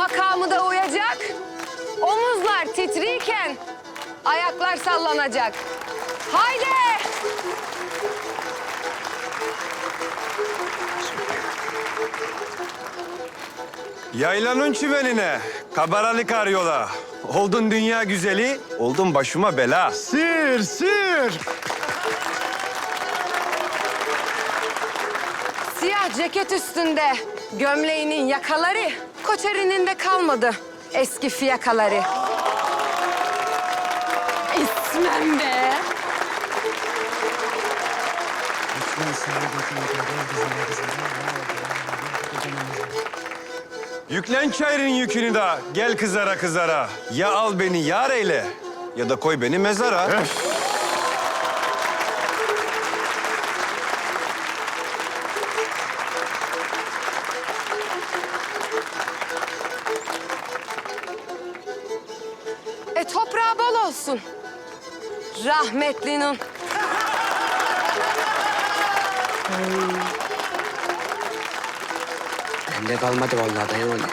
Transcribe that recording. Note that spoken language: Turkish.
Makamı da uyacak. Omuzlar titriyken ayaklar sallanacak. Haydi! Yaylanın çimenine, kabaralık aryola. Oldun dünya güzeli, oldun başıma bela. Sir, sir! Siyah ceket üstünde, gömleğinin yakaları koçerinin de kalmadı eski fiyakaları. İsmem be. Yüklen çayrın yükünü de, gel kızara kızara. Ya al beni yar eyle, ya da koy beni mezara. E toprağı bol olsun. Rahmetlinin. Bende kalmadı vallahi dayanamadım.